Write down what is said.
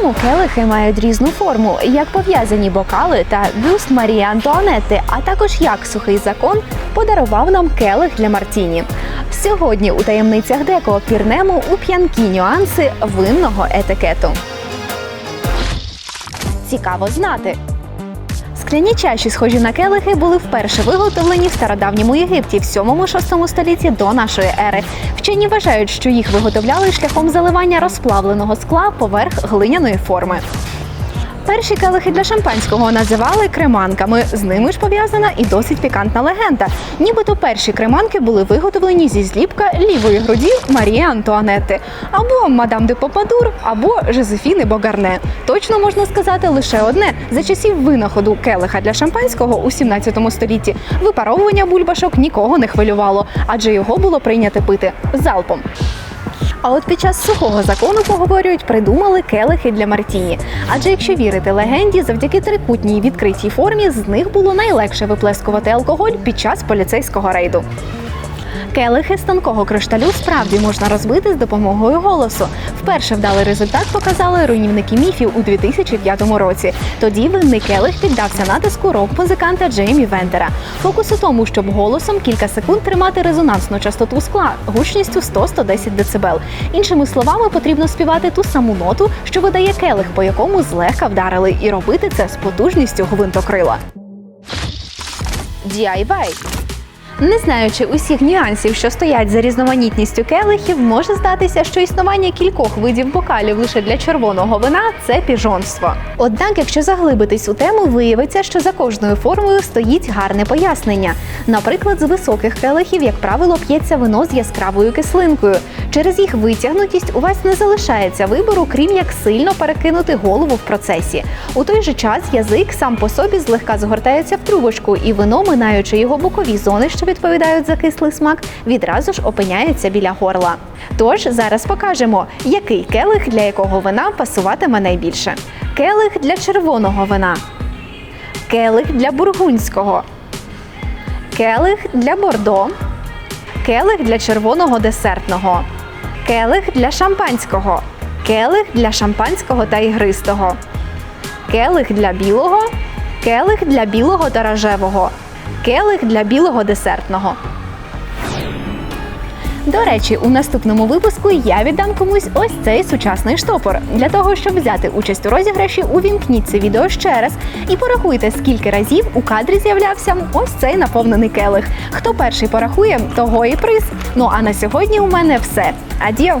Чому келихи мають різну форму, як пов'язані бокали та бюст Марії Антуанетти, а також як сухий закон подарував нам келих для Мартіні? Сьогодні у таємницях деко пірнемо у п'янкі нюанси винного етикету. Цікаво знати. Скляні чаші, схожі на келихи, були вперше виготовлені в стародавньому Єгипті в 7-6 столітті до нашої ери. Вчені вважають, що їх виготовляли шляхом заливання розплавленого скла поверх глиняної форми. Перші келихи для шампанського називали креманками. З ними ж пов'язана і досить пікантна легенда. Нібито перші креманки були виготовлені зі зліпка лівої груді Марії Антуанетти, або мадам де Попадур, або Жозефіни Богарне. Точно можна сказати лише одне: за часів винаходу келиха для шампанського у 17 столітті випаровування бульбашок нікого не хвилювало, адже його було прийнято пити залпом. А от під час сухого закону поговорюють, придумали келихи для Мартіні. Адже якщо вірити легенді, завдяки трикутній відкритій формі з них було найлегше виплескувати алкоголь під час поліцейського рейду. Келихи з тонкого кришталю справді можна розбити з допомогою голосу. Вперше вдалий результат показали руйнівники міфів у 2005 році. Тоді винний келих піддався натиску рок-музиканта Джеймі Вентера. Фокус у тому, щоб голосом кілька секунд тримати резонансну частоту скла гучністю 100-110 дБ. Іншими словами, потрібно співати ту саму ноту, що видає келих, по якому злегка вдарили, і робити це з потужністю гвинтокрила. DIY не знаючи усіх нюансів, що стоять за різноманітністю келихів, може здатися, що існування кількох видів бокалів лише для червоного вина це піжонство. Однак, якщо заглибитись у тему, виявиться, що за кожною формою стоїть гарне пояснення. Наприклад, з високих келихів, як правило, п'ється вино з яскравою кислинкою. Через їх витягнутість у вас не залишається вибору, крім як сильно перекинути голову в процесі. У той же час язик сам по собі злегка згортається в трубочку, і вино, минаючи його бокові зони, що відповідають за кислий смак, відразу ж опиняється біля горла. Тож зараз покажемо, який келих для якого вина пасуватиме найбільше. Келих для червоного вина, келих для бургунського, келих для бордо, келих для червоного десертного, келих для шампанського, келих для шампанського та ігристого, келих для білого, келих для білого та рожевого, келих для білого десертного. До речі, у наступному випуску я віддам комусь ось цей сучасний штопор. Для того, щоб взяти участь у розіграші, увімкніть це відео ще раз і порахуйте, скільки разів у кадрі з'являвся ось цей наповнений келих. Хто перший порахує, того і приз. Ну а на сьогодні у мене все. Адіо!